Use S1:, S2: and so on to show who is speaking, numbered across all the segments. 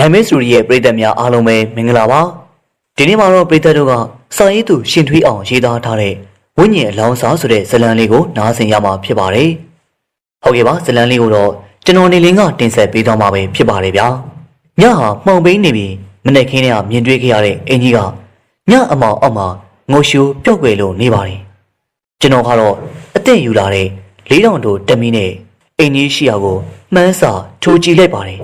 S1: နိုင်မဲစတူဒီရဲ့ပရိသတ်များအားလုံးပဲမင်္ဂလာပါဒီနေ့မှာတော့ပရိသတ်တို့ကစာရေးသူရှင်ထွေးအောင်ရေးသားထားတဲ့ဝိညာဉ်အလောင်းစားဆိုတဲ့ဇာတ်လမ်းလေးကိုနားဆင်ရမှာဖြစ်ပါတယ်ဟုတ်ကဲ့ပါဇာတ်လမ်းလေးကိုတော့ကျွန်တော်နေလင်းကတင်ဆက်ပေးသွားမှာပဲဖြစ်ပါတယ်ဗျာညဟာမှောင်ပိန်းနေပြီးမနေ့ခင်းကမြင်တွေ့ခဲ့ရတဲ့အင်ကြီးကညအမောင်အောက်မှာငိုရှူပျောက်ွယ်လို့နေပါတယ်ကျွန်တော်ကတော့အသက်ယူလာတဲ့လေးတောင်တို့တမီးနဲ့အင်ကြီးရှိရာကိုမှန်းစာထိုးကြည့်လိုက်ပါတယ်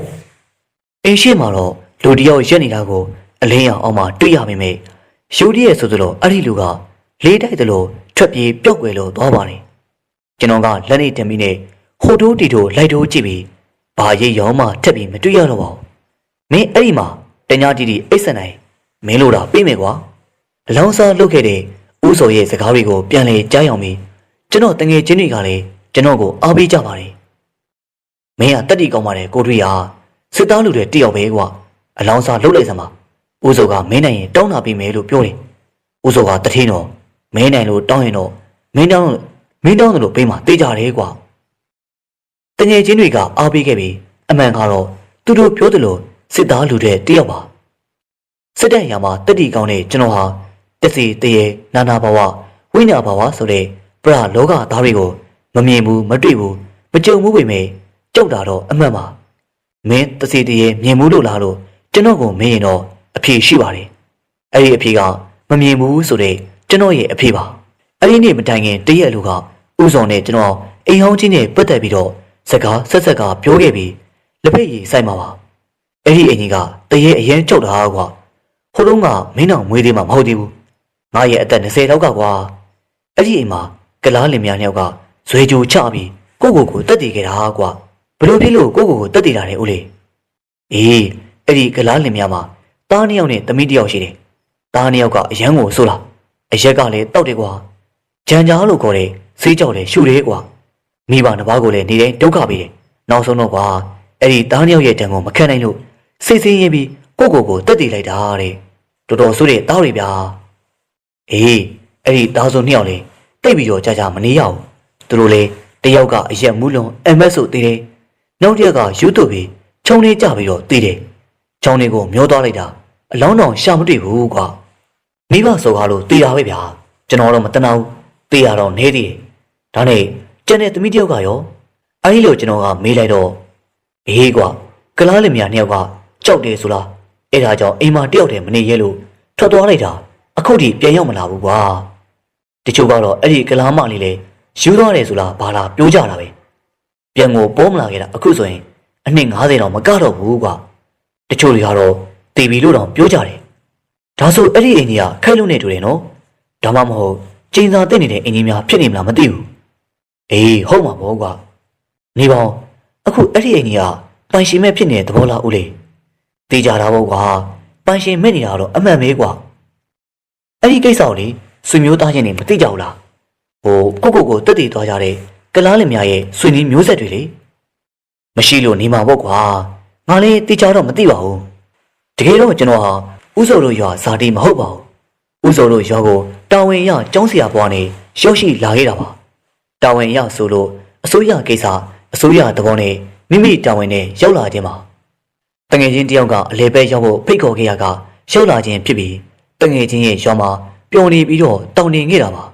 S1: အိမ်ရှိမှာတော့လူတယောက်ရက်နေတာကိုအလင်းရောင်အောင်မှတွေ့ရမိမိယူဒီရဲ့ဆိုသလိုအဲ့ဒီလူကလေးတိုက်သလိုထွက်ပြေးပျောက်ကွယ်လို့သွားပါတယ်ကျွန်တော်ကလက်နေတင်ပြီးနဲ့ဟိုတိုးတီတိုလိုက်တိုးကြည့်ပြီးဘာရိပ်ရောမှထက်ပြီးမတွေ့ရတော့ပါဘူးမင်းအဲ့ဒီမှာတညာတီတီအိတ်ဆက်နိုင်မင်းလို့တာပြေးမယ်ကွာအလောင်းစားလုတ်ခဲ့တဲ့ဥဆိုရဲ့စကားတွေကိုပြန်လေကြားအောင်ပြီးကျွန်တော်တငယ်ချင်းတွေကလည်းကျွန်တော်ကိုအားပေးကြပါတယ်မင်းကတက်တီကောင်းပါတယ်ကိုတွေ့ရ စစ်သားလူတွေတယောက်ပဲကွာအလောင်းစားလှုပ်လိုက်စမ်းပါဦးစောကမင်းနိုင်ရင်တောင်းတာပေးမယ်လို့ပြောတယ်ဦးစောကတထင်းတော့မင်းနိုင်လို့တောင်းရင်တော့မင်းတောင်းမင်းတောင်းတယ်လို့ပေးမှတေးကြတယ်ကွာတငယ်ချင်းတွေကအားပေးခဲ့ပြီးအမှန်ကတော့သူတို့ပြောတယ်လို့စစ်သားလူတွေတယောက်ပါစစ်တပ်ရာမှာတက်တီကောင်းတဲ့ကျွန်တော်ဟာတက်စီတရေနာနာဘဝဝိညာဘဝဆိုတဲ့ပရလောကသားတွေကိုမမြင်ဘူးမတွေ့ဘူးမကြုံဘူးပေမဲ့ကြောက်တာတော့အမှန်ပါ မင်းတစီတရေမြင်မှုလို့လားလို့ကျွန်တော်ကိုမင်းရင်တော့အဖြေရှိပါတယ်အဲ့ဒီအဖြေကမမြင်ဘူးဆိုတဲ့ကျွန်တော်ရဲ့အဖြေပါအဲ့ဒီနေ့မတိုင်ခင်တရက်လူကဥဆောင်နဲ့ကျွန်တော်အိမ်ဟောင်းချင်းနဲ့ပတ်သက်ပြီးတော့စကားဆက်ဆက်ကပြောခဲ့ပြီးလက်ဖက်ရည်စိုက်မှာပါအဲ့ဒီအင်ကြီးကတရေအရင်ကြောက်တာကွာဟိုတုန်းကမင်းတော်မွေးသေးမှမဟုတ်သေးဘူးငါရဲ့အသက်20လောက်ကကွာအဲ့ဒီအိမ်မှာကလားလင်များနှစ်ယောက်ကဇွေကြိုချပြီးကိုကိုကိုတက်တည်ခဲ့တာကွာ ဘလို့ဖြစ်လို့ကိုကိုကိုတက်တည်တာလဲဦးလေးအေးအဲ့ဒီကလားလင်များမှာတားနှစ်ယောက်နဲ့သမီးတစ်ယောက်ရှိတယ်တားနှစ်ယောက်ကအရန်ကိုဆိုးလာအရက်ကလည်းတောက်တယ်ကွာဂျန်ကြားလို့ခေါ်တယ်ဆေးကြောက်တယ်ရှူတယ်ကွာမိဘနှစ်ပါးကိုလည်းနေတိုင်းဒုက္ခပေးတယ်နောက်ဆုံးတော့ကွာအဲ့ဒီတားနှစ်ယောက်ရဲ့တန်ကိုမခံနိုင်လို့စိတ်ဆင်းရဲပြီးကိုကိုကိုတက်တည်လိုက်တာတဲ့တော်တော်ဆိုးတဲ့တားတွေဗျာအေးအဲ့ဒီတားစုံနှစ်ယောက်လေတိတ်ပြီးတော့ကြာကြာမနေရဘူးသူတို့လေတယောက်ကအရက်မူးလုံးအမက်ဆိုသေးတယ် နောက်တစ်ယောက်ကယူတူပြီးခြုံနေကြပြီးတော့သေးတယ်ချောင်းလေးကိုမျောသွားလိုက်တာအလောင်းတော်ရှာမတွေ့ဘူးကွာမိဘဆိုကားလို့တေးတာပဲဗျာကျွန်တော်တော့မတနာဘူးတေးရတော့နေသေးတယ်ဒါနဲ့ကျန်တဲ့သမီးတစ်ယောက်ကရောအဲဒီလိုကျွန်တော်ကမေးလိုက်တော့အေးကွာကလားလင်မြနှစ်ယောက်ကကြောက်တယ်ဆိုလားအဲ့ဒါကြောင့်အိမ်မှာတယောက်တည်းမနေရဲလို့ထွက်သွားလိုက်တာအခုထိပြန်ရောက်မလာဘူးကွာတချို့ကတော့အဲ့ဒီကလားမလေးလေယူသွားတယ်ဆိုလားဘာလားပြောကြတာပဲ ပြန်ကိုပေါ်မလာခဲ့တာအခုဆိုရင်အနှစ်90တောင်မကတော့ဘူးကွာတချို့တွေကတော့တီဗီလို့တောင်ပြောကြတယ်ဒါဆိုအဲ့ဒီအင်ကြီးကခိုက်လို့နေတူတယ်နော်ဒါမှမဟုတ်ကျင်းစာတက်နေတဲ့အင်ကြီးများဖြစ်နေမလားမသိဘူးအေးဟုတ်မှာပေါ့ကွာနေပေါင်းအခုအဲ့ဒီအင်ကြီးကပိုင်ရှင်မဲ့ဖြစ်နေတဲ့သဘောလားဦးလေးသိကြတာပေါ့ကွာပိုင်ရှင်မဲ့နေတာတော့အမှန်ပဲကွာအဲ့ဒီကိစ္စကိုလေဆွေမျိုးသားချင်းတွေမသိကြဘူးလားဟိုကိုကိုကိုတက်တည်သွားကြတဲ့ ကလားလင်များရဲ့ဆွေနီးမျိုးဆက်တွေလေမရှိလို့နေမှာပေါ့ကွာငါလည်းတေချာတော့မသိပါဘူးတကယ်တော့ကျွန်တော်ဟာဥစောတို့ရွာဇာတိမဟုတ်ပါဘူးဥစောတို့ရွာကိုတာဝန်ရကျောင်းဆရာဘွားနေရောက်ရှိလာခဲ့တာပါတာဝန်ရဆိုလို့အစိုးရကိစ္စအစိုးရသဘောနဲ့မိမိတာဝန်နဲ့ရောက်လာခြင်းပါတငယ်ချင်းတယောက်ကအလဲပဲရောက်ဖို့ဖိတ်ခေါ်ခဲ့ရကရောက်လာခြင်းဖြစ်ပြီးတငယ်ချင်းရဲ့ရွာမှာပျော်နေပြီးတော့တောင်းနေခဲ့တာပါ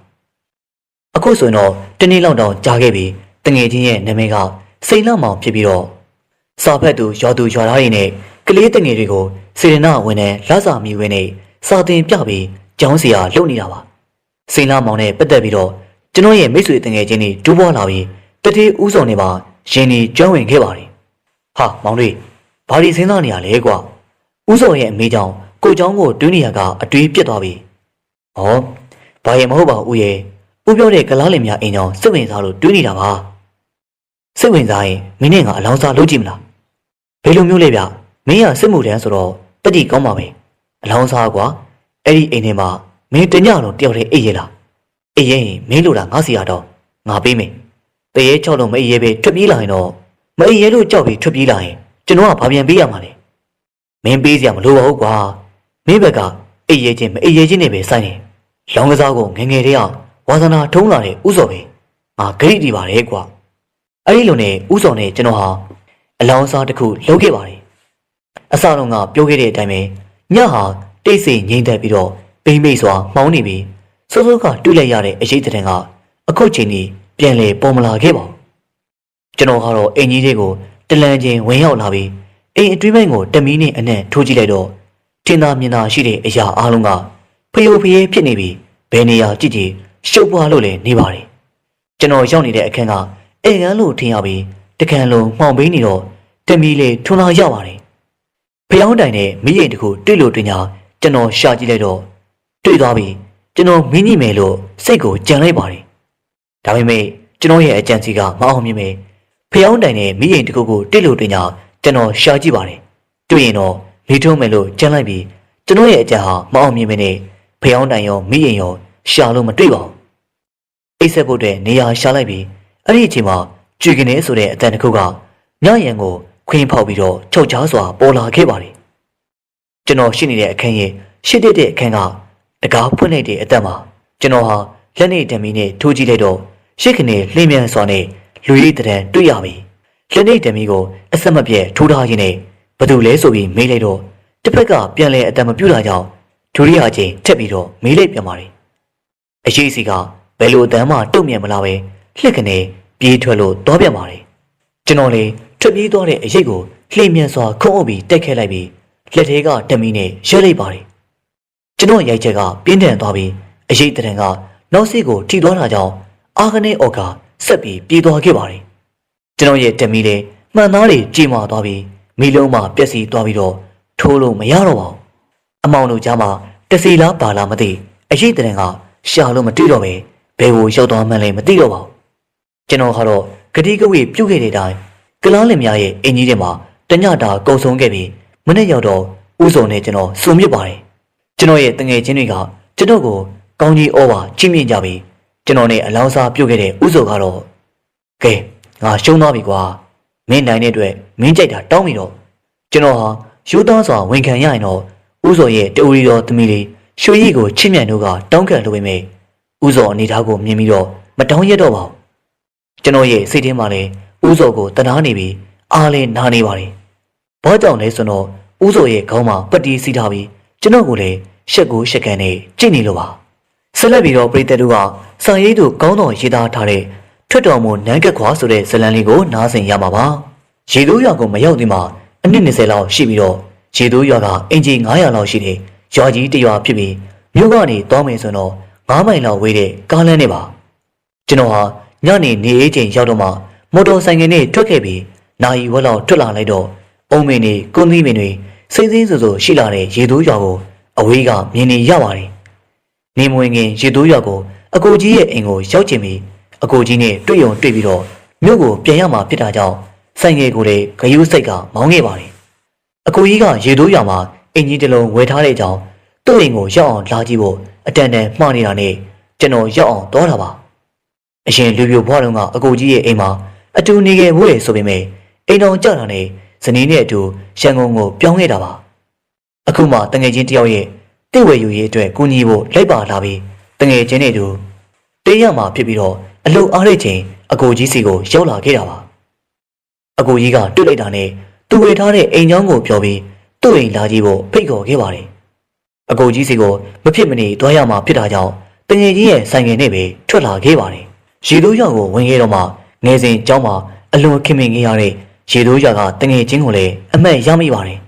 S1: အခုဆိုရင်တော့ တနေ့လောက်တောင်ကြာခဲ့ပြီတငယ်ချင်းရဲ့နာမည်ကစိန်လမောင်ဖြစ်ပြီးတော့စာဖက်သူရွာသူရွာသားတွေနဲ့ကလေးတငယ်တွေကိုစေရနာဝင်နဲ့လာစာမီဝင်နဲ့စာတင်ပြပြီးကျောင်းစီယာလုပ်နေတာပါစိန်လမောင်နဲ့ပတ်သက်ပြီးတော့ကျွန်တော်ရဲ့မိတ်ဆွေတငယ်ချင်းတွေဒူးပွားလာပြီးတတိဥဆောင်နေပါရင်ဒီကျွမ်းဝင်ခဲ့ပါတယ်ဟာမောင်လေးဘာဒီစဉ်းစားနေရလဲကွာဥဆောင်ရဲ့အမေကြောင့်ကိုเจ้าကိုတွင်းနေရကအတွေးပြစ်သွားပြီဟောဘာရင်မဟုတ်ပါဘူးဦးရဲ့ ဦးပြောတဲ့ကလားလင်များအိမ်ကြောင့်စိတ်ဝင်စားလို့တွေးနေတာပါစိတ်ဝင်စားရင်မင်းနဲ့ငါအလောင်းစားလုပ်ကြည့်မလားဘယ်လိုမျိုးလဲဗျမင်းကစစ်မှုတန်းဆိုတော့တတိကောင်းပါပဲအလောင်းစားကွာအဲ့ဒီအိမ်ထဲမှာမင်းတညတော့တယောက်တည်းအိပ်ရလားအိပ်ရင်မင်းလိုတာငါစီရတော့ငါပေးမယ်တရေချောက်လို့မအိပ်ရဲပဲထွက်ပြေးလာရင်တော့မအိပ်ရဲလို့ကြောက်ပြီးထွက်ပြေးလာရင်ကျွန်တော်ကဘာပြန်ပေးရမှာလဲမင်းပေးစရာမလိုပါဘူးကွာမင်းဘက်ကအိပ်ရဲချင်းမအိပ်ရဲချင်းနဲ့ပဲဆိုင်နေလောင်းကစားကိုငယ်ငယ်တည်းက ဝါသနာထုံးလာတဲ့ဥစော်ပဲငါဂရိတည်ပါတယ်ကွာအဲ့ဒီလိုနဲ့ဥစော်နဲ့ကျွန်တော်ဟာအလောင်းစားတစ်ခုလုပ်ခဲ့ပါတယ်အစလုံးကပြောခဲ့တဲ့အတိုင်းပဲညဟာတိတ်ဆိတ်ငြိမ်သက်ပြီးတော့ပိမ့်ပိတ်စွာမှောင်းနေပြီးစိုးစိုးကတွေ့လိုက်ရတဲ့အရေးတဲ့ကအခုချိန်ကြီးပြန်လေပေါ်မလာခဲ့ပါဘူးကျွန်တော်ကတော့အင်ကြီးလေးကိုတလန်ချင်းဝင်ရောက်လာပြီးအိမ်အတွင်းပိုင်းကိုတမီးနဲ့အနက်ထိုးကြည့်လိုက်တော့ထင်သာမြင်သာရှိတဲ့အရာအလုံးကဖျို့ဖျဲဖြစ်နေပြီးဘယ်နေရာကြည့်ကြည့် ရှုပ်ပွားလို့လည်းနေပါတယ်ကျွန်တော်ရောက်နေတဲ့အခန်းကအိမ်ကန်းလို့ထင်ရပြီးတကန်လုံးမှောင်ပေးနေတော့တမီးလေးထွန်းလာရပါတယ်ဖျောင်းတိုင်နဲ့မိရင်တခုတွေ့လို့တင်ညာကျွန်တော်ရှာကြည့်လိုက်တော့တွေ့သွားပြီကျွန်တော်မင်းကြီးမယ်လို့စိတ်ကိုကြံလိုက်ပါတယ်ဒါပေမဲ့ကျွန်တော်ရဲ့အကြံစီကမအောင်မြင်ပဲဖျောင်းတိုင်နဲ့မိရင်တခုကိုတွေ့လို့တင်ညာကျွန်တော်ရှာကြည့်ပါတယ်တွေ့ရင်တော့မိထုံးမယ်လို့ကြံလိုက်ပြီးကျွန်တော်ရဲ့အကြံဟာမအောင်မြင်ပဲနဲ့ဖျောင်းတိုင်ရောမိရင်ရော ရှာလို့မတွေ့ပါဘူးအိတ်ဆက်ဖို့တဲ့နေရာရှာလိုက်ပြီးအဲ့ဒီအချိန်မှာကြွေကနေဆိုတဲ့အတန်တစ်ခုကညရန်ကိုခွင်းဖောက်ပြီးတော့ချုပ်ချားစွာပေါ်လာခဲ့ပါတယ်ကျွန်တော်ရှိနေတဲ့အခန်းရဲ့ရှိတဲ့တဲ့အခန်းကတကားဖွင့်လိုက်တဲ့အတက်မှာကျွန်တော်ဟာလက်နေတမီနဲ့ထိုးကြည့်လိုက်တော့ရှစ်ခနေလှိမ့်မြန်စွာနဲ့လူရည်တံတွေ့ရပြီလက်နေတမီကိုအဆက်မပြတ်ထိုးထားခြင်းနဲ့ဘသူလဲဆိုပြီးမေးလိုက်တော့တစ်ဖက်ကပြန်လဲအတန်မပြူတာကြောင့်ဒုတိယအချိန်ထက်ပြီးတော့မေးလိုက်ပြန်ပါတယ် အရှိစီကဘယ်လိုအတန်မှတုံ့ပြန်မလာပဲလှက်ကနေပြေးထွက်လို့တော့ပြန်ပါတယ်ကျွန်တော်လေထွက်ပြေးသွားတဲ့အရေးကိုလှိမ့်မြန်စွာခုံအုပ်ပြီးတက်ခဲလိုက်ပြီးလက်သေးကတမီနဲ့ရဲလိုက်ပါတယ်ကျွန်တော်ရိုက်ချက်ကပြင်းထန်သွားပြီးအရေးတရံကနောက်စီကိုထိသွားတာကြောင့်အာခနဲ့အော်ကဆက်ပြီးပြေးသွားခဲ့ပါတယ်ကျွန်တော်ရဲ့တမီလည်းမှန်သားတွေကြေမာသွားပြီးမိလုံးမှပျက်စီးသွားပြီးတော့ထိုးလို့မရတော့ပါဘူးအမောင်တို့ကြားမှာတစီလားပါလားမသိအရေးတရံက ရှာလို့မတွေ့တော့ပဲဘယ်ကိုရောက်သွားမှန်းလည်းမသိတော့ပါဘူးကျွန်တော်ကတော့ဂတိကဝေပြုတ်ခဲ့တဲ့အတိုင်းကလားလင်များရဲ့အင်ကြီးတွေမှာတညတာကုံဆုံးခဲ့ပြီးမနေ့ရောက်တော့ဥစုံနဲ့ကျွန်တော်စုံမြစ်ပါတယ်ကျွန်တော်ရဲ့တငယ်ချင်းတွေကကျွန်တော်ကိုကောင်းကြီးဩဝါချီးမြှင့်ကြပြီးကျွန်တော်နဲ့အလောင်းစားပြုတ်ခဲ့တဲ့ဥစုံကတော့ကဲငါရှုံးသွားပြီကွာမင်းနိုင်တဲ့အတွက်မင်းကြိုက်တာတောင်းပြီတော့ကျွန်တော်ဟာယူသားစွာဝန်ခံရရင်တော့ဥစုံရဲ့တူရီတော်သမီးလေး ရွှေရည်ကိုချစ်မြတ်တို့ကတောင်းခံလိုပေမဲ့ဥစုံအနေထားကိုမြင်ပြီးတော့မတောင်းရတော့ပါဘူးကျွန်တော်ရဲ့စိတ်ထဲမှာလည်းဥစုံကိုတနာနေပြီးအားလည်းနာနေပါတယ်။ဘာကြောင့်လဲဆိုတော့ဥဆိုရဲ့ခေါင်းမှာပတီးစီးထားပြီးကျွန်တော်ကိုလည်းရှက်ကိုရှက်ကန်နဲ့ကြည့်နေလို့ပါ။ဆက်လက်ပြီးတော့ပြည်သက်တို့ကစာရေးသူကောင်းတော်ရေးသားထားတဲ့ထွက်တော်မူနန်းကက်ခွာဆိုတဲ့ဇာတ်လမ်းလေးကိုနားဆင်ရမှာပါ။ရေတိုးရွာကိုမရောက်သေးမှအနည်း20လောက်ရှိပြီးတော့ရေတိုးရွာကအင်ဂျီ900လောက်ရှိတယ်။ ရွာကြီးတစ်ရွာဖြစ်ပြီးမြို့ကနေတောင်းမယ်ဆိုတော့9မိုင်လောက်ဝေးတဲ့ကားလမ်းနဲ့ပါ။ကျွန်တော်ဟာညနေနေအေးချိန်ရောက်တော့မှမော်တော်ဆိုင်ကယ်နဲ့ထွက်ခဲ့ပြီးနိုင်ဝက်လောက်ထွက်လာလိုက်တော့အုံမင်းတွေကွန်းသီးမင်းတွေစိမ့်စင်းဆူဆူရှိလာတဲ့ရေတိုးရွာကိုအဝေးကမြင်နေရပါတယ်။နေမဝင်ခင်ရေတိုးရွာကိုအကိုကြီးရဲ့အိမ်ကိုရောက်ချင်ပြီးအကိုကြီးနဲ့တွေ့ရုံတွေ့ပြီးတော့မြို့ကိုပြန်ရမှာဖြစ်တာကြောင့်ဆိုင်ငယ်ကိုလည်းဂယုစိတ်ကမောင်းခဲ့ပါတယ်။အကိုကြီးကရေတိုးရွာမှာ အင်ကြီးတစ်လုံးဝယ်ထားတဲ့အကြောင်းသူ့အိမ်ကိုရောက်အောင်လာကြည့်ဖို့အတန်တန်မှားနေတာနဲ့ကျွန်တော်ရောက်အောင်တော့တာပါ။အရင်လူပြိုဘွားတော်ကအကိုကြီးရဲ့အိမ်မှာအတူနေခဲ့မှုလေဆိုပေမဲ့အိမ်တော်ကြတာနဲ့ဇနီးနဲ့အတူရန်ကုန်ကိုပြောင်းခဲ့တာပါအခုမှတငယ်ချင်းတယောက်ရဲ့တင့်ဝယ်ယူရေးအတွက်ကူညီဖို့လိုက်ပါလာပြီးတငယ်ချင်းတွေတူတေးရမှာဖြစ်ပြီးတော့အလုအားတဲ့ချိန်အကိုကြီးစီကိုရောက်လာခဲ့တာပါအကိုကြီးကတွေ့လိုက်တာနဲ့သူဝယ်ထားတဲ့အိမ်ချောင်းကိုပြောပြီး သူ့အိမ်လာကြည့်ဖို့ဖိတ်ခေါ်ခဲ့ပါတယ်အကိုကြီးစီကိုမဖြစ်မနေတွားရမှာဖြစ်တာကြောင့်တငယ်ချင်းရဲ့ဆိုင်ငယ်နဲ့ပဲထွက်လာခဲ့ပါတယ်ရေတိုးရောက်ကိုဝင်ခဲ့တော့မှငယ်စဉ်ကျောင်းမှာအလွန်ခင်မင်ခဲ့ရတဲ့ရေတိုးရွာကတငယ်ချင်းကိုလည်းအမှတ်ရမိပါတယ်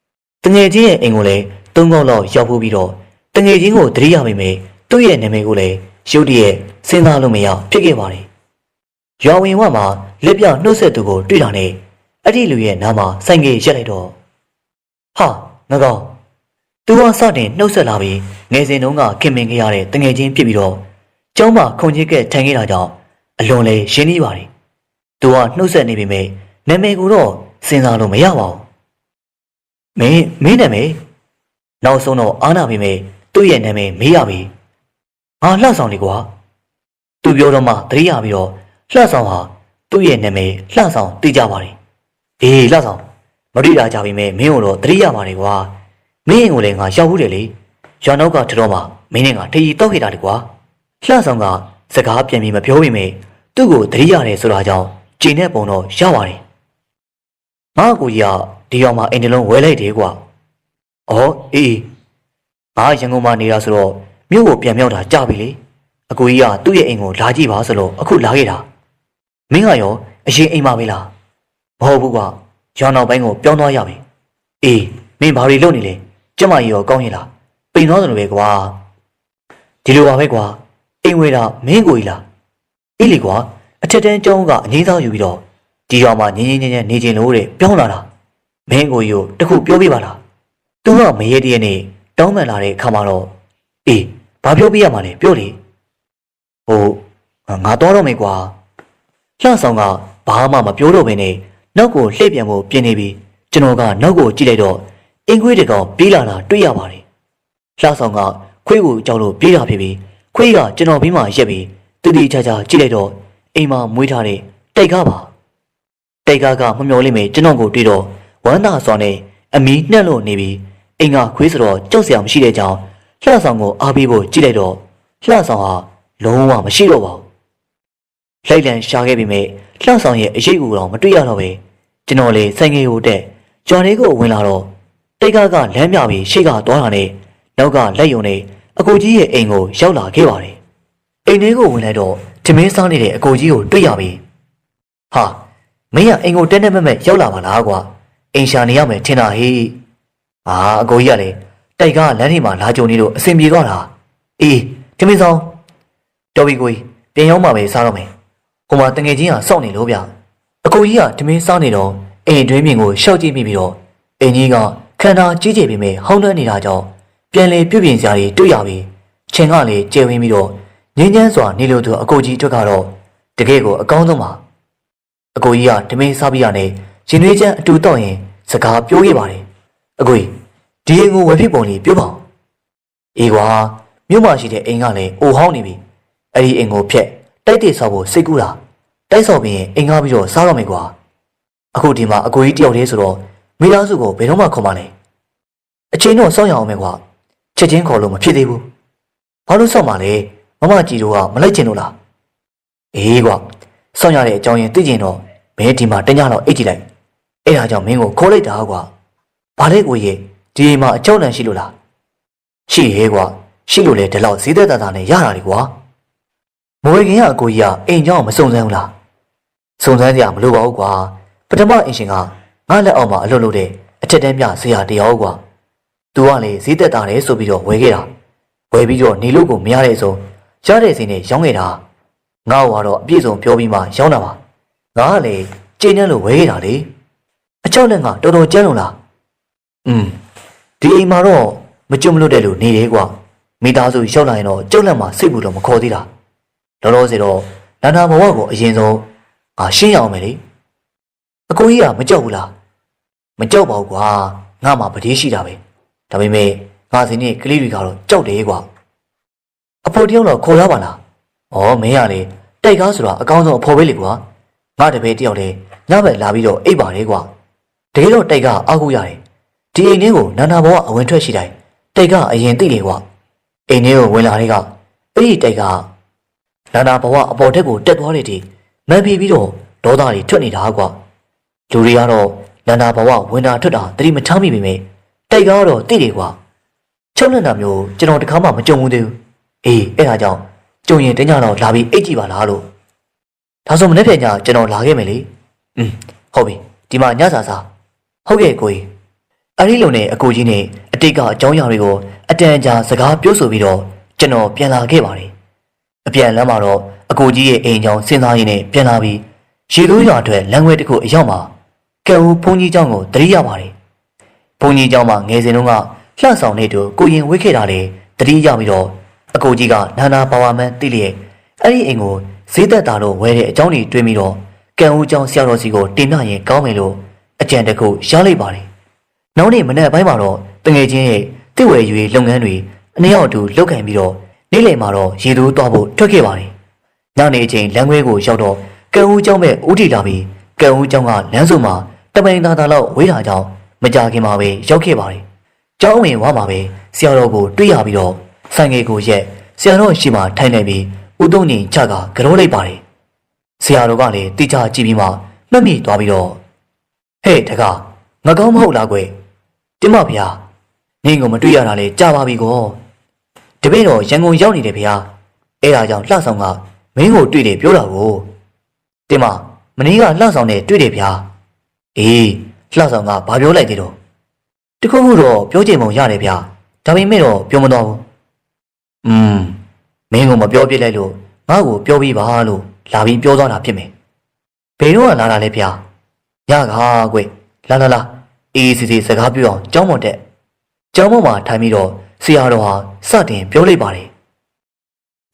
S1: ။တငယ်ချင်းရဲ့အိမ်ကိုလည်းသုံးခေါက်လောက်ရောက်ဖို့ပြီးတော့တငယ်ချင်းကိုတတိယမိမေသူ့ရဲ့နာမည်ကိုလည်းရုတ်တရက်စဉ်းစားလို့မရဖြစ်ခဲ့ပါတယ်။ရွာဝင်ဝမှာလက်ပြနှုတ်ဆက်သူကိုတွေ့တာနဲ့အဲ့ဒီလူရဲ့နားမှာဆိုင်ငယ်ရက်လိုက်တော့ ဟာငကောင်သူကစတင်နှုတ်ဆက်လာပြီးငယ်စဉ်တုန်းကခင်မင်ခဲ့ရတဲ့တငယ်ချင်းဖြစ်ပြီးတော့ကျောင်းမှာခုန်ချစ်ကထိုင်ခဲ့တာကြောင့်အလွန်လဲရှင်းနေပါတယ်။သူကနှုတ်ဆက်နေပေမဲ့နာမည်ကိုတော့စဉ်းစားလို့မရပါဘူးမင်းမင်းနာမည်နောက်ဆုံးတော့အားနာပေမဲ့သူ့ရဲ့နာမည်မေးရပြီငါလှဆောင်လေကွာသူပြောတော့မှသတိရပြီးတော့လှဆောင်ဟာသူ့ရဲ့နာမည်လှဆောင်သိကြပါတယ်အေးလှဆောင် မရိတာကြပြီမဲ့မင်းတို့တော့သတိရပါတယ်ကွာမင်းကိုလည်းငါရောက်ဘူးတယ်လေရွာနောက်ကထတော့မှမင်းနဲ့ငါတရီတောက်ခဲ့တာလေကွာလှဆောင်ကစကားပြန်ပြီးမပြောပေမဲ့သူ့ကိုသတိရတယ်ဆိုတာကြောင့်ကျင်တဲ့ပုံတော့ရပါတယ်ငါ့ကိုကြီးကဒဒီအောင်မှာအိမ်တစ်လုံးဝဲလိုက်တယ်ကွာ။အော်အေးအေးငါရန်ကုန်မှာနေတာဆိုတော့မြို့ကိုပြန်မြောက်တာကြာပြီလေ။အကိုကြီးကသူ့ရဲ့အိမ်ကိုလာကြည့်ပါဆိုလို့အခုလာခဲ့တာ။မင်းကရောအရင်အိမ်မှာပဲလား။မဟုတ်ဘူးကွာ။ ရောင်နောက်ပိုင်းကိုပြောင်းသွားရပြီ။အေးမင်းဘာတွေလုပ်နေလဲ။ကျမကြီးရောကောင်းရင်လား။ပိန်သွားတယ်လို့ပဲကွာ။ဒီလိုပါပဲကွာ။အိမ်ဝေတာမင်းကိုကြီးလား။အေးလေကွာအထက်တန်းကျောင်းကအငိမ့်သားယူပြီးတော့ဒီရောင်မှာငင်းငင်းငင်းငင်းနေချင်လို့တဲ့ပြောင်းလာတာမင်းကိုကြီးကိုတခုပြောပြပါလားသူကမရေတည်းနဲ့တောင်းပန်လာတဲ့အခါမှာတော့အေးဘာပြောပြရမှာလဲပြောလေဟိုငါတော့တော့မယ်ကွာလှဆောင်ကဘာမှမပြောတော့ဘဲနဲ့ နောက်ကိုလှည့်ပြန်ဖို့ပြင်နေပြီကျွန်တော်ကနောက်ကိုကြည့်လိုက်တော့အင်ခွေးတကောင်ပြေးလာတာတွေ့ရပါတယ်လှဆောင်ကခွေးကိုကြောက်လို့ပြေးတာဖြစ်ပြီးခွေးကကျွန်တော်ဘေးမှာရက်ပြီးတူတီချာချာကြည့်လိုက်တော့အိမ်မှာမွေးထားတဲ့တိုက်ကားပါတိုက်ကားကမမျောလိမ့်မယ်ကျွန်တော်ကိုတွေ့တော့ဝမ်းသာစွာနဲ့အမီနှက်လို့နေပြီးအိမ်ကခွေးဆိုတော့ကြောက်စရာမရှိတဲ့ကြောင်းလှဆောင်ကိုအားပေးဖို့ကြည့်လိုက်တော့လှဆောင်ဟာလုံးဝမရှိတော့ပါဘူးလိုက်လံရှာခဲ့ပြီးမြဲလှဆောင်ရဲ့အရေးကူတော့မတွေ့ရတော့ပဲ ကျွန်တော်လေဆိုင်ငယ်ကိုတက်ကြွားလေးကိုဝင်လာတော့တိုက်ကားကလမ်းမြပြီးရှေ့ကသွားတာနဲ့နောက်ကလက်ယုံနဲ့အကိုကြီးရဲ့အိမ်ကိုရောက်လာခဲ့ပါတယ်အိမ်ထဲကိုဝင်လိုက်တော့ထမင်းစားနေတဲ့အကိုကြီးကိုတွေ့ရပြီဟာမင်းကအိမ်ကိုတဲတဲမက်မက်ရောက်လာပါလားကွာအိမ်ရှာနေရမယ်ထင်တာဟေးအာအကိုကြီးကလည်းတိုက်ကားလမ်းထိပ်မှာလာကြုံနေလို့အဆင်ပြေသွားတာအေးထမင်းဆောင်တော်ပြီကိုကြီးပြန်ရောက်မှပဲစားတော့မယ်ဟိုမှာတငယ်ချင်းကစောင့်နေလို့ဗျ အကိုကြီးကထမင်းစားနေတော့အိမ်တွင်းမြင်ကိုရှောက်ကြည့်မိပြီးတော့အိမ်ကြီးကခန္ဓာကြီးကျယ်ပေမဲ့ဟောင်းနှွမ်းနေတာကြောင့်ပြန်လေပြုတ်ပြင်စရာတွေတွေ့ရပြီချင်းကလည်းကျဲဝင်းပြီးတော့ငင်းချမ်းစွာနေလို့သူအကိုကြီးအတွက်ကတော့တကယ်ကိုအကောင်းဆုံးပါအကိုကြီးကထမင်းစားပြီးရနဲ့ရင်သွေးချမ်းအတူတော့ရင်စကားပြောခဲ့ပါတယ်အကိုကြီးဒီအိမ်ကိုဝယ်ဖြစ်ပုံလေးပြောပါဦးအေးကွာမြို့မှာရှိတဲ့အိမ်ကလည်းအိုဟောင်းနေပြီအဲ့ဒီအိမ်ကိုဖျက်တိုက်တေဆောက်ဖို့စိတ်ကူးတာ တိုက်ဆော်ပြီးအိမ်ကားပြီးတော့စားတော့မယ်ကွာအခုဒီမှာအကိုကြီးတယောက်တည်းဆိုတော့မိသားစုကိုဘယ်တော့မှခေါ်မလဲအချိန်တော့စောင့်ရအောင်မယ်ကွာချက်ချင်းခေါ်လို့မဖြစ်သေးဘူးဘာလို့စောင့်မလဲမမကြီးတို့ကမလိုက်ချင်လို့လားအေးကွာစောင့်ရတဲ့အကြောင်းရင်းသိချင်တော့ဘဲဒီမှာတညတော့အိတ်ကြည့်လိုက်အဲ့ဒါကြောင့်မင်းကိုခေါ်လိုက်တာကွာဘာလဲကိုရဲ့ဒီအိမ်မှာအကြောက်လန့်ရှိလို့လားရှိရဲကွာရှိလို့လေဒီလောက်ဈေးသက်သာသာနဲ့ရတာလေကွာမဝေခင်ကအကိုကြီးကအိမ်ကြောင်မစုံစမ်းဘူးလား စုံစမ်းကြမလို့ပါဘူးကွာပထမအင်ရှင်ကငါလက်အောက်မှာအလုပ်လုပ်တဲ့အထက်တန်းပြဆရာတရားကွာသူကလေဈေးသက်သာတယ်ဆိုပြီးတော့ဝယ်ခဲ့တာဝယ်ပြီးတော့နေလို့ကိုမရတဲ့ဆုံးရတဲ့စိန်နဲ့ရောင်းခဲ့တာငါ့ကတော့အပြည့်စုံပြောပြီးမှရောင်းတာပါငါကလေကျင်းနှံလို့ဝယ်ခဲ့တာလေအချောက်လက်ကတော်တော်ကျန်းလို့လားอืมဒီအိမ်မှာတော့မကြုံမလို့တဲ့လူနေတယ်ကွာမိသားစုရောက်လာရင်တော့ကျုပ်လက်မှာစိတ်ဘူးတော့မခေါ်သေးတာလောလောဆယ်တော့နာနာဘဝကိုအရင်ဆုံး ငါရှင်းရအောင်မယ်လေအကိုကြီးကမကြောက်ဘူးလားမကြောက်ပါဘူးကွာငါမှပတိရှိတာပဲဒါပေမဲ့ငါစီနဲ့ကလေးတွေကတော့ကြောက်တယ်ကွာအဖေတယောက်တော့ခေါ်ရပါလားဩမင်းရလေတိုက်ကားဆိုတာအကောင်းဆုံးအဖေပဲလေကွာငါတပည့်တယောက်တည်းညဘက်လာပြီးတော့အိပ်ပါတယ်ကွာတကယ်တော့တိုက်ကားအားကိုးရတယ်ဒီအိမ်လေးကိုနာနာဘဝအဝင်ထွက်ရှိတိုင်းတိုက်ကားအရင်သိလေကွာအိမ်လေးကိုဝင်လာတဲ့ကအဲ့ဒီတိုက်ကားနာနာဘဝအပေါ်ထက်ကိုတက်သွားတဲ့ဒီ မန်ပြေပြီးတော့ဒေါသတွေထွက်နေတာကွာလူတွေကတော့နာနာဘဝဝင်တာထွက်တာတတိမချမ်းမိပေမဲ့တိုက်ကားကတော့သိတယ်ကွာချုံလက်နာမျိုးကျွန်တော်တခါမှမကြုံဘူးသေးဘူးအေးအဲ့ဒါကြောင့်ကြုံရင်တညတော့လာပြီးအိတ်ကြည့်ပါလားလို့ဒါဆိုမနေ့ပြန်ညကျွန်တော်လာခဲ့မယ်လေอืมဟုတ်ပြီဒီမှာညစာစားဟုတ်ကဲ့ကိုကြီးအဲ့ဒီလိုနဲ့အကိုကြီးနဲ့အတိတ်ကအကြောင်းအရာတွေကိုအတန်ကြာစကားပြောဆိုပြီးတော့ကျွန်တော်ပြန်လာခဲ့ပါတယ်အပြန်လမ်းမှာတော့ အကိုကြီးရဲ့အိမ်ကြောင်စဉ်းစားရင်းနဲ့ပြန်လာပြီးရေလိုးရွာအတွက်လမ်းခွဲတစ်ခုအရောက်မှာကဲဦးဘုန်းကြီးเจ้าကိုတတိရပါတယ်ဘုန်းကြီးเจ้าမှာငယ်စဉ်တုန်းကလှန့်ဆောင်နေတူကိုရင်ဝိခဲ့တာလေတတိရပြီးတော့အကိုကြီးကနာနာပါဝါမန်တိလျက်အဲ့ဒီအိမ်ကိုဈေးသက်တာလို့ဝဲတဲ့အကြောင်းတွေတွေးပြီးတော့ကံဦးเจ้าဆရာတော်စီကိုတင်ပြရင်ကောင်းမယ်လို့အကြံတကူရလိုက်ပါတယ်နောက်နေ့မနက်ပိုင်းမှာတော့တငယ်ချင်းရဲ့တစ်ဝဲရွေလုပ်ငန်းတွေအနည်းအောင်တူလုပ်ကင်ပြီးတော့နေ့လယ်မှာတော့ရေသူသွားဖို့ထွက်ခဲ့ပါတယ်။ ညနေအချိန်လမ်းခွဲကိုရောက်တော့ကံဦးကျောင်းမဲ့ဦးတီလာပြီးကံဦးကျောင်းကလမ်းစုံမှာတပိန်သာသာလောက်ဝေးတာကြောင့်မကြခင်မှာပဲရောက်ခဲ့ပါတယ်။ကျောင်းဝင်ဝါမှာပဲဆရာတော်ကိုတွေ့ရပြီးတော့ဆိုင်ငယ်ကိုရက်ဆရာတော်ရှိမှထိုင်နေပြီးဦးတုံးနေချကကြောလိုက်ပါတယ်။ဆရာတော်ကလည်းတိကျကြည့်ပြီးမှမှတ်မိသွားပြီးတော့ဟဲ့တကားငကောင်းမဟုတ်လားကွယ်တင်မဗျာနင့်ကိုမတွေ့ရတာလဲကြာပါပြီကောတပည့်တော်ရန်ကုန်ရောက်နေတယ်ဗျာအဲဒါကြောင့်လှဆောင်က မင်းကိုတွေ့တယ်ပြောတာကိုတင်မမနေ့ကလှဆောင်နဲ့တွေ့တယ်ဗျာအေးလှဆောင်ကဘာပြောလိုက်သေးတော့တခုခုတော့ပြောချင်ပုံရတယ်ဗျာဒါပေမဲ့တော့ပြောမတော့ဘူးอืมမင်းကိုမပြောပြလိုက်လို့ငါ့ကိုပြောပြီးပါလို့လာပြီးပြောသွားတာဖြစ်မယ်ဘယ်တော့လာတာလဲဗျာညကားကွလာလာလာအေးစီစီစကားပြောအောင်ကြောင်းမတက်ကျောင်းပေါ်မှာထိုင်ပြီးတော့ဆရာတော်ဟာစတင်ပြောလိုက်ပါတယ်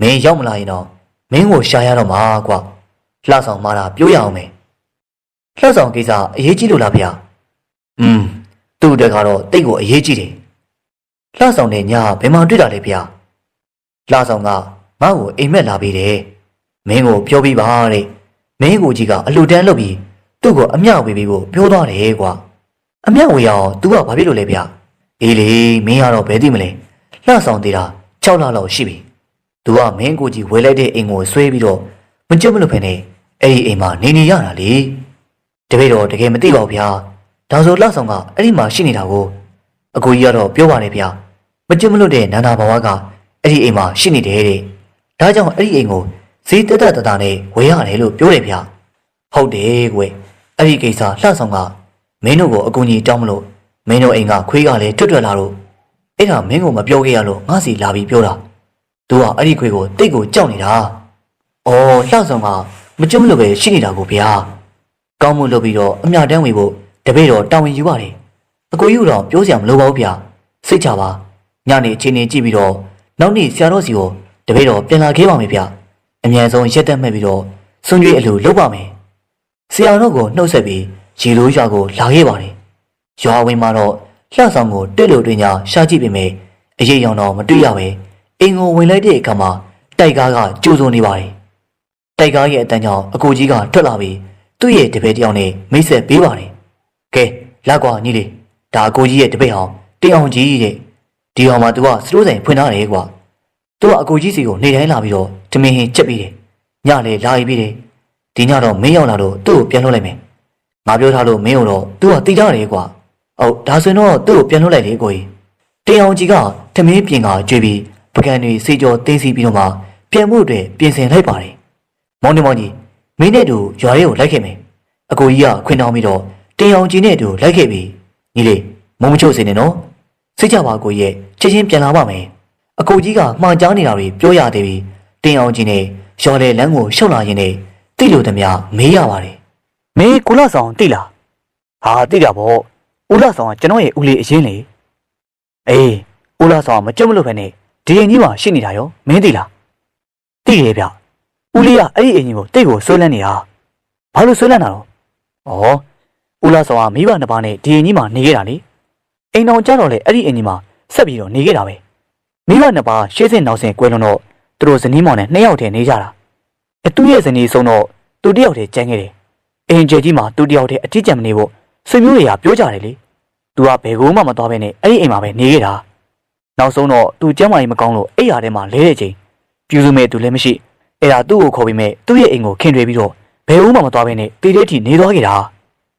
S1: မင်းရောက်မလာရင်တော့ မင်းကိုရှာရတော့မှာကွလှဆောင်မာတာပြောရအောင်မယ်လှဆောင်ကိစ္စအရေးကြီးလို့လားဗျာอืมသူ့တက်ကတော့တိတ်ကိုအရေးကြီးတယ်လှဆောင်နဲ့ညာဘယ်မှာတွေ့တာလဲဗျာလှဆောင်ကငါ့ကိုအိမ်မက်လာပြီးတယ်မင်းကိုပြောပြီးပါတဲ့မင်းကိုကြီးကအလှူဒန်းလုပ်ပြီးသူ့ကိုအမျှဝေပြီးဖို့ပြောသွားတယ်ကွာအမျှဝေအောင် तू ကဘာဖြစ်လို့လဲဗျာ အေးလေမင်းကတော့ဘယ်သိမလဲလှဆောင်သေးတာ6လလောက်ရှိပြီ သူကမင်းကိုကြီးဝယ်လိုက်တဲ့အိမ်ကိုဆွဲပြီးတော့မကြုံမလို့ဖ ೇನೆ အဲ့ဒီအိမ်မှာနေနေရတာလေတပည့်တော်တကယ်မသိပါဘူးဗျာဒါဆိုလှဆောင်ကအဲ့ဒီမှာရှိနေတာကိုအကိုကြီးကတော့ပြောပါလေဗျာမကြုံမလို့တဲ့နန္ဒာဘဝကအဲ့ဒီအိမ်မှာရှိနေတယ်တဲ့ဒါကြောင့်အဲ့ဒီအိမ်ကိုဈေးတက်တက်တတာနဲ့ဝယ်ရတယ်လို့ပြောတယ်ဗျာဟုတ်တယ်ကွယ်အဲ့ဒီကိစ္စလှဆောင်ကမင်းတို့ကိုအကူကြီးတောင်းမလို့မင်းတို့အိမ်ကခွေးကလည်းတွတ်တွတ်လာတော့အဲ့ဒါမင်းကိုမပြောခဲ့ရလို့ငါစီလာပြီးပြောတာ သူကအဲ့ဒီခွေးကိုတိတ်ကိုကြောက်နေတာအော်လှဆောင်ကမကြုံလို့ပဲရှိနေတာကိုဗျာကောင်းမှုလုပ်ပြီးတော့အမြတမ်းဝင်ဖို့တပည့်တော်တာဝန်ယူပါတယ်အကိုကြီးတော့ပြောစရာမလိုပါဘူးဗျာစိတ်ချပါညနေအချိန်နေကြည့်ပြီးတော့နောက်နေ့ဆရာတော်စီကိုတပည့်တော်ပြန်လာခဲ့ပါမယ်ဗျာအမြန်ဆုံးရက်တက်မဲ့ပြီးတော့ဆွန်ကျွေးအလူလုပ်ပါမယ်ဆရာတော်ကိုနှုတ်ဆက်ပြီးရေလိုးရွာကိုလာခဲ့ပါတယ်ရွာဝင်မှာတော့လှဆောင်ကိုတက်လို့တွင်ညာရှာကြည့်ပေမဲ့အရေးရောင်တော့မတွေ့ရပဲ အင်ကိုဝင်လိုက်တဲ့အခါမှာတိုက်ကားကကြိုးစုံနေပါတယ်တိုက်ကားရဲ့အတန်းကြောင့်အကိုကြီးကထွက်လာပြီးသူ့ရဲ့တပည့်တစ်ယောက်နဲ့မိတ်ဆက်ပေးပါတယ်ကဲလက်ကွာညီလေးဒါအကိုကြီးရဲ့တပည့်ဟောင်းတင်အောင်ကြီးတဲ့ဒီဟောင်းမှာ तू ကစတိုးဆိုင်ဖွင့်ထားတယ်ကွာသူကအကိုကြီးစီကိုနေတိုင်းလာပြီးတော့တမင်ဟင်ချက်ပြီးတယ်ညလည်းလာပြီးတယ်ဒီညတော့မင်းရောက်လာတော့သူ့ကိုပြန်လွှတ်လိုက်မယ်ငါပြောထားလို့မင်းတို့တော့ तू ကတိကြတယ်ကွာဟုတ်ဒါဆိုရင်တော့သူ့ကိုပြန်လွှတ်လိုက်လေကိုကြီးတင်အောင်ကြီးကထမင်းပြင်ကကြွေးပြီး ပကံတွေစေကြောတင်းစီပြီးတော့မှပြန်ဖို့အတွက်ပြင်ဆင်လိုက်ပါတယ်မောင်နေမောင်ကြီးမင်းနဲ့တူရွာရဲကိုလိုက်ခဲ့မယ်အကိုကြီးကခွင်တောင်းပြီးတော့တင်အောင်ကြီးနဲ့တူလိုက်ခဲ့ပြီညီလေးမုံမချုပ်စေနဲ့နော်စိတ်ကြပါကိုကြီးရဲ့ချက်ချင်းပြန်လာပါမယ်အကိုကြီးကမှားကြားနေတာတွေပြောရသေးပြီးတင်အောင်ကြီးနဲ့ရွာလေလမ်းကိုရှောက်လာရင်းနဲ့တိလို့သမျှမေးရပါတယ်
S2: မင်းကုလဆောင်တိလားဟာတိတာဗောဦးလဆောင်ကကျွန်တော်ရဲ့ဦးလေးအရင်လေအေးဦးလဆောင်ကမကြုံမလို့ပဲနဲ့ ဒီရင်ကြီးမှာရှိနေတာရောမင်းတိလားတိရဲ့ဗျဦးလေးကအဲ့ဒီအင်ကြီးကိုတိတ်ကိုဆွဲလန်းနေတာဘာလို့ဆွဲလန်းတာတော့ဩဦးလဆောင်ကမိဘနှစ်ပါးနဲ့ဒီရင်ကြီးမှာနေခဲ့တာလေအိမ်တော်ကြတော့လေအဲ့ဒီအင်ကြီးမှာဆက်ပြီးတော့နေခဲ့တာပဲမိဘနှစ်ပါးရှေ့စင်နောက်စင်ကွဲလွန်တော့သူတို့ဇနီးမောင်နဲ့နှစ်ယောက်တည်းနေကြတာအတူရဲ့ဇနီးဆုံးတော့သူတယောက်တည်းကျန်ခဲ့တယ်အင်ဂျယ်ကြီးမှာသူတယောက်တည်းအထီးကျန်မနေဖို့ဆွေမျိုးတွေကပြောကြတယ်လေ။ तू ကဘယ်ကိုမှမသွားဘဲနဲ့အဲ့ဒီအိမ်မှာပဲနေခဲ့တာ။ နောက်ဆုံးတော့ तू ကျမ်းမာရေးမကောင်းလို့အိမ်ရာထဲမှာလဲတဲ့ချိန်ပြူစုမဲ့သူလည်းမရှိ။အဲ့ဒါသူ့ကိုခေါ်ပြီးမဲ့သူ့ရဲ့အိမ်ကိုခင်တွေပြီးတော့ဘယ်ဦးမှမသွားဘဲနဲ့တေးတဲ့အထိနေသွားခဲ့တာ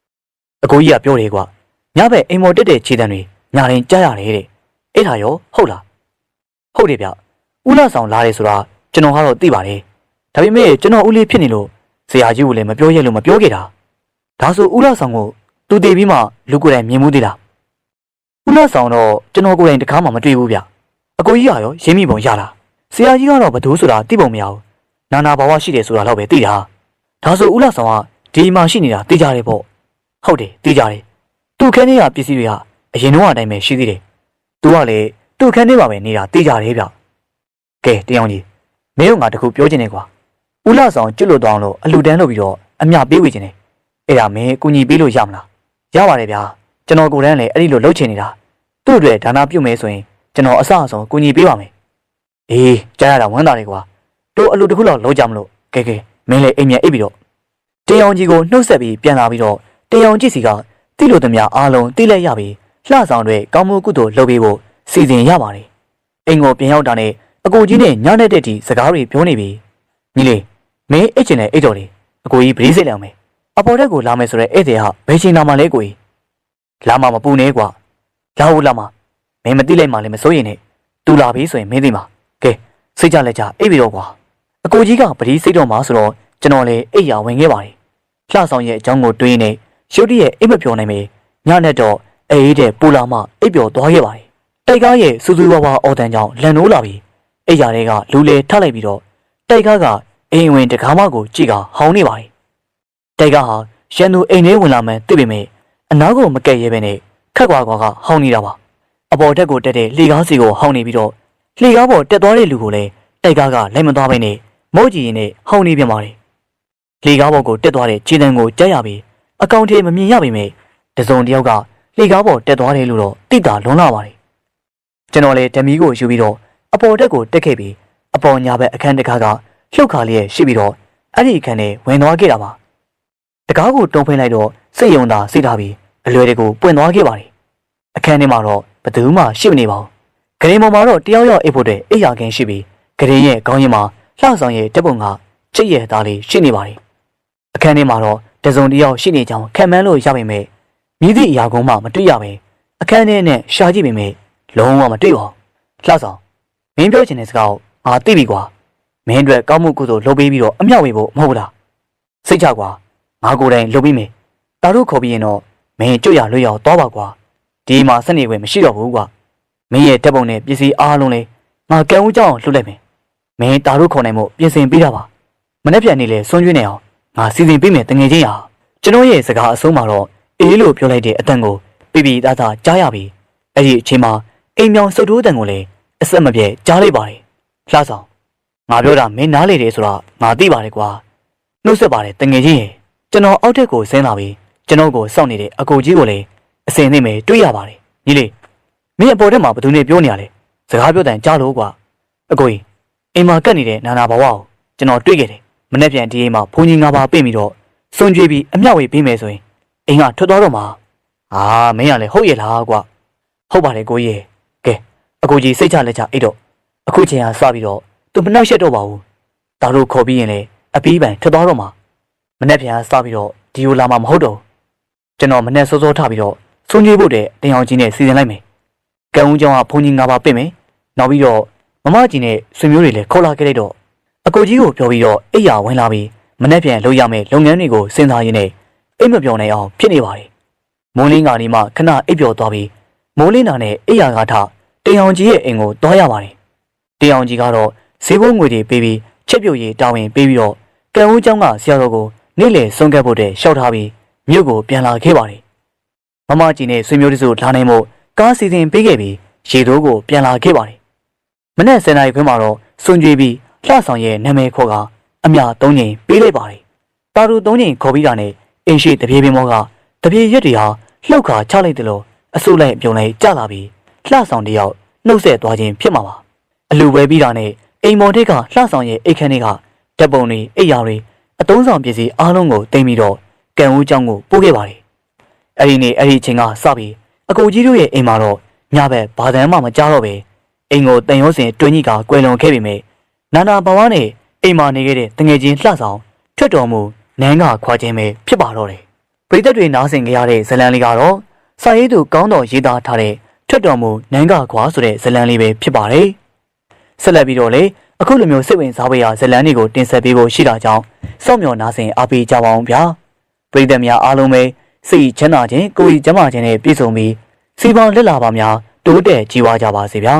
S2: ။အကိုကြီးကပြောတယ်ကွာ။ညဘက်အိမ်မော်တက်တဲ့ခြေတံတွေညာရင်ကြားရတယ်တဲ့။အဲ့ဒါရောဟုတ်လား။ဟုတ်တယ်ဗျ။ဦးလာဆောင်လာတယ်ဆိုတာကျွန်တော်ကတော့သိပါတယ်။ဒါပေမဲ့ကျွန်တော်ဦးလေးဖြစ်နေလို့ဆရာကြီးကလည်းမပြောရလို့မပြောခဲ့တာ။ဒါဆိုဦးလာဆောင်ကိုသူတည်ပြီးမှလူကိုယ်တိုင်မြင်မှုသေးလား။ ဦးလာဆောင်တော့ကျွန်တော်ကိုယ်တိုင်တကားမှမတွေ့ဘူးဗျ။အကိုကြီးကရောရင်းမိပုံရလား။ဆရာကြီးကတော့ဘသူဆိုတာသိပုံမရဘူး။နာနာဘာဝရှိတယ်ဆိုတာတော့ပဲသိတာ။ဒါဆိုဦးလာဆောင်ကဒီမှာရှိနေတာသိကြတယ်ပေါ့။ဟုတ်တယ်သိကြတယ်။သူ့ခန်းထဲကပစ္စည်းတွေကအရင်တော့အတိုင်းပဲရှိသေးတယ်။ तू ကလည်းသူ့ခန်းထဲမှာပဲနေတာသိကြတယ်ဗျ။ကဲတရားကြီးမင်းတို့ငါတခုပြောချင်တယ်ကွာ။ဦးလာဆောင်ကျွတ်လွတ်သွားအောင်လို့အလူတန်းလုပ်ပြီးတော့အမျှပေးဝေချင်တယ်။အဲ့ဒါမင်းအကူညီပေးလို့ရမလား။ရပါတယ်ဗျာ။ကျွန်တော်ကိုယ်တန်းလည်းအဲ့ဒီလိုလုပ်ချင်နေတာ။ သူ့အတွက်ဒါနာပြုတ်မယ်ဆိုရင်ကျွန်တော်အစအဆုံးကူညီပေးပါမယ်။အေးကြားရတာဝမ်းသာတယ်ကွာ။တို့အလူတစ်ခုလောက်လုံးကြမလို့ကဲကဲမင်းလည်းအိမ်မြန်အိပ်ပြီးတော့တေအောင်ကြီးကိုနှုတ်ဆက်ပြီးပြန်လာပြီးတော့တေအောင်ကြီးစီကတိလို့သမျှအားလုံးတိလိုက်ရပြီးလှဆောင်တွေကောင်းမှုကုသိုလ်လုပ်ပေးဖို့စီစဉ်ရပါတယ်။အိမ်ကိုပြန်ရောက်တာနဲ့အကိုကြီးနဲ့ညနေတဲ့တီစကားတွေပြောနေပြီ။ညီလေးမင်းအိတ်ချင်တဲ့အိတ်တော်လေးအကိုကြီးဗလီစိတ်လောင်မယ်။အပေါ်တက်ကိုလာမယ်ဆိုတဲ့ဧည့်သည်ဟာဘယ်ချိန်နာမှလဲကိုကြီးလာမမပူနေကွာ လာဦးလာမမင်းမသိလိုက်မှလည်းမစိုးရင်နဲ့တူလာပြီဆိုရင်မင်းသိမှာကဲစိတ်ကြလက်ကြအိပ်ပြီတော့ကွာအကိုကြီးကပတိစိတ်တော့မှာဆိုတော့ကျွန်တော်လည်းအိပ်ရဝင်ခဲ့ပါတယ်လှဆောင်ရဲ့အကြောင်းကိုတွေးနေရုတ်တရက်အိပ်မပြောနိုင်မေညနဲ့တော့အေးတဲ့ပူလာမအိပ်ပျော်သွားခဲ့ပါတယ်တိုက်ကားရဲ့စူးစူးဝါးဝါအော်တန်ကြောင့်လန်နိုးလာပြီးအိပ်ရတွေကလူလေထလိုက်ပြီးတော့တိုက်ကားကအိမ်ဝင်တကားမကိုကြည့်ကဟောင်းနေပါတယ်တိုက်ကားဟာရန်သူအိမ်ထဲဝင်လာမှန်းသိပေမဲ့အနားကိုမကက်ရဲပဲနဲ့ခ က်ကွာကွာကဟောင်းနေတာပါအပေါ်တက်ကိုတက်တဲ့လှေကားစီကိုဟောင်းနေပြီးတော့လှေကားပေါ်တက်သွားတဲ့လူကိုလည်းတိုက်ကားကလိုက်မသွားဘဲနဲ့မိုးကြည့်ရင်နဲ့ဟောင်းနေပြန်ပါတယ်လှေကားပေါ်ကိုတက်သွားတဲ့ခြေတံကိုကြက်ရပြီးအကောင့်ထဲမမြင်ရပေမဲ့တစုံတစ်ယောက်ကလှေကားပေါ်တက်သွားတယ်လို့တော့သိတာလွန်လာပါတယ်ကျွန်တော်လည်းဓမီကိုယူပြီးတော့အပေါ်တက်ကိုတက်ခဲ့ပြီးအပေါ်ညာဘက်အခန်းတစ်ခါကလှုပ်ခါလေးရဲ့ရှိပြီးတော့အဲ့ဒီအခန်းထဲဝင်သွားခဲ့တာပါတကားကိုတုံးဖိလိုက်တော့စိတ်ယုံတာစိတ်ထားပြီးအလွယ်တကူပွင့်သွားခဲ့ပါတယ် အခန်းထဲမှာတော့ဘယ်သူမှရှိမနေပါဘူးဂရင်ပေါ်မှာတော့တယောက်ယောက်အိပ်ဖို့တဲ့အိပ်ရာခင်းရှိပြီးဂရင်ရဲ့ခေါင်းရင်းမှာလှဆောင်ရဲ့တက်ပုံကချစ်ရဲ့သားလေးရှိနေပါတယ်အခန်းထဲမှာတော့တစုံတစ်ယောက်ရှိနေကြောင်းခံမှန်းလို့ရပါမယ်မြည်သည့်အရာကုန်းမှမတွေ့ရပဲအခန်းထဲနဲ့ရှာကြည့်ပေမဲ့လုံးဝမတွေ့ပါဘူးလှဆောင်မင်းပြောချင်တဲ့စကားကိုငါသိပြီကွာမင်းအတွက်ကောင်းမှုကုသိုလ်လုပ်ပေးပြီးတော့အမြောက်ဝေဖို့မဟုတ်ဘူးလားစိတ်ချကွာငါကိုယ်တိုင်လုပ်ပြီးမယ်တာတို့ခေါ်ပြီးရင်တော့မင်းကြွရလွတ်ရောက်သွားပါကွာ ဒီမှာစနေခွင့်မရှိတော့ဘူးကွာမင်းရဲ့တက်ပုံနဲ့ပစ္စည်းအားလုံးလေးငါကံဦးကြောင်းလှုပ်လိုက်မယ်မင်းတာတို့ခေါ်နိုင်မှုပြင်ဆင်ပေးတာပါမနေ့ပြန်နေလေဆွန်းကျွေးနေအောင်ငါစီစဉ်ပေးမယ်တငယ်ချင်းဟာကျွန်တော်ရဲ့စကားအဆုံးမှာတော့အေးလို့ပြောလိုက်တဲ့အတန်ကိုပြပြသားသားကြားရပြီအဲ့ဒီအချိန်မှာအိမ်မြောင်စုပ်တိုးတန်ကိုလည်းအဆက်မပြတ်ကြားလိုက်ပါတယ်လှဆောင်ငါပြောတာမင်းနားလေတယ်ဆိုတော့ငါသိပါတယ်ကွာနှုတ်ဆက်ပါတယ်တငယ်ချင်းရဲ့ကျွန်တော်အောက်ထက်ကိုဆင်းလာပြီးကျွန်တော်ကိုစောင့်နေတဲ့အကိုကြီးကိုလည်း အစင်နဲ့ပဲတွေ့ရပါတယ်ညီလေးမင်းအပေါ်ထက်မှာဘယ်သူနဲ့ပြောနေရလဲစကားပြောတဲ့ကြားလို့ကွာအကိုကြီးအိမ်မှာကတ်နေတဲ့နာနာဘဝကိုကျွန်တော်တွေ့ခဲ့တယ်မနေ့ပြန်ဒီအိမ်မှာဘုန်းကြီးငါးပါးပြင်ပြီးတော့စွန့်ကြွေးပြီးအမြောက်ဝေးပေးမယ်ဆိုရင်အိမ်ကထွက်သွားတော့မှာအာမင်းကလည်းဟုတ်ရဲ့လားကွာဟုတ်ပါတယ်ကိုကြီးရဲ့ကဲအကိုကြီးစိတ်ချလက်ချအိတ်တော့အခုချိန်ဟာစပြီးတော့သူမနှောက်ရက်တော့ပါဘူးဒါတို့ခေါ်ပြီးရင်လေအပီးပန်ထွက်သွားတော့မှာမနေ့ပြန်စပြီးတော့ဒီကိုလာမှာမဟုတ်တော့ကျွန်တော်မနေ့စောစောထပြီးတော့ စွန့်ကြွေးဖို့တဲ့တင်အောင်ကြီးနဲ့စီစဉ်လိုက်မယ်ကံဦးကျောင်းကဘုန်းကြီးငါးပါးပြင်မယ်နောက်ပြီးတော့မမကြီးနဲ့ဆွေမျိုးတွေလည်းခေါ်လာခဲ့လိုက်တော့အကိုကြီးကိုပြောပြီးတော့အိယာဝင်လာပြီးမနေ့ပြန်လုပ်ရမယ့်လုပ်ငန်းတွေကိုစဉ်းစားရင်းနဲ့အိမ်မပြောင်းနိုင်အောင်ဖြစ်နေပါတယ်မိုးလင်းကနေမှခဏအိပ်ပျော်သွားပြီးမိုးလင်းတာနဲ့အိယာကထတင်အောင်ကြီးရဲ့အိမ်ကိုတွားရပါတယ်တင်အောင်ကြီးကတော့ဈေးဘုံငွေတွေပေးပြီးချက်ပြုတ်ရည်တာဝန်ပေးပြီးတော့ကံဦးကျောင်းကဆရာတော်ကိုနေ့လည်ဆုံးကပ်ဖို့တဲ့ရှောက်ထားပြီးမြို့ကိုပြန်လာခဲ့ပါတယ်။ မမကြီးနဲ့ဆွေမျိုးတို့လာနိုင်မို့ကားစီစဉ်ပေးခဲ့ပြီးရေတိုးကိုပြန်လာခဲ့ပါတယ်။မနေ့စနေနေ့ခွင်းမှာတော့စွန်ကြွေပြီးလှဆောင်ရဲ့နာမည်ခေါ်ကအမြ၃ညင်ပေးလိုက်ပါတယ်။တာတူ၃ညင်ခေါ်ပြီးတာနဲ့အင်းရှိတပြေးပင်မောကတပြေးရက်တွေဟာလှုပ်ခါချလိုက်တယ်လို့အဆုလိုက်ပြုံလိုက်ကြလာပြီးလှဆောင်တယောက်နှုတ်ဆက်သွားခြင်းဖြစ်မှာပါ။အလူပဲပြီးတာနဲ့အိမ်မော်ထက်ကလှဆောင်ရဲ့အိတ်ခန်းတွေကဓပုံတွေအိတ်ရာတွေအတုံးဆောင်ပစ္စည်းအားလုံးကိုတင်ပြီးတော့ကံဦးကျောင်းကိုပို့ခဲ့ပါတယ် အဲ့ဒီနေ့အဲ့ဒီအချိန်ကစပြီးအကိုကြီးတို့ရဲ့အိမ်မှာတော့ညဘက်ဘာသံမှမကြားတော့ပဲအိမ်ကိုတန်ရုံးစင်တွင်းကြီးကကွယ်လွန်ခဲ့ပေမဲ့နာနာဘဝနဲ့အိမ်မှာနေခဲ့တဲ့တငယ်ချင်းလှဆောင်ထွက်တော်မူနန်းကခွာခြင်းပဲဖြစ်ပါတော့တယ်။ပရိသတ်တွေနားဆင်ကြရတဲ့ဇလံလေးကတော့စာရေးသူကောင်းတော်ရေးသားထားတဲ့ထွက်တော်မူနန်းကခွာဆိုတဲ့ဇလံလေးပဲဖြစ်ပါတယ်။ဆက်လက်ပြီးတော့လေအခုလိုမျိုးစိတ်ဝင်စားဖွယ်ရာဇလံတွေကိုတင်ဆက်ပေးဖို့ရှိတာကြောင့်စောင့်မျှော်နားဆင်အားပေးကြပါအောင်ဗျာပရိသတ်များအားလုံးပဲ စိတ်ချမ်းသာခြင်းကိုယ်ကြီးကျန်းမာခြင်းနဲ့ပြည့်စုံပြီးစီပေါင်းလက်လာပါများတိုးတက်ကြီးဝါကြပါစေဗျာ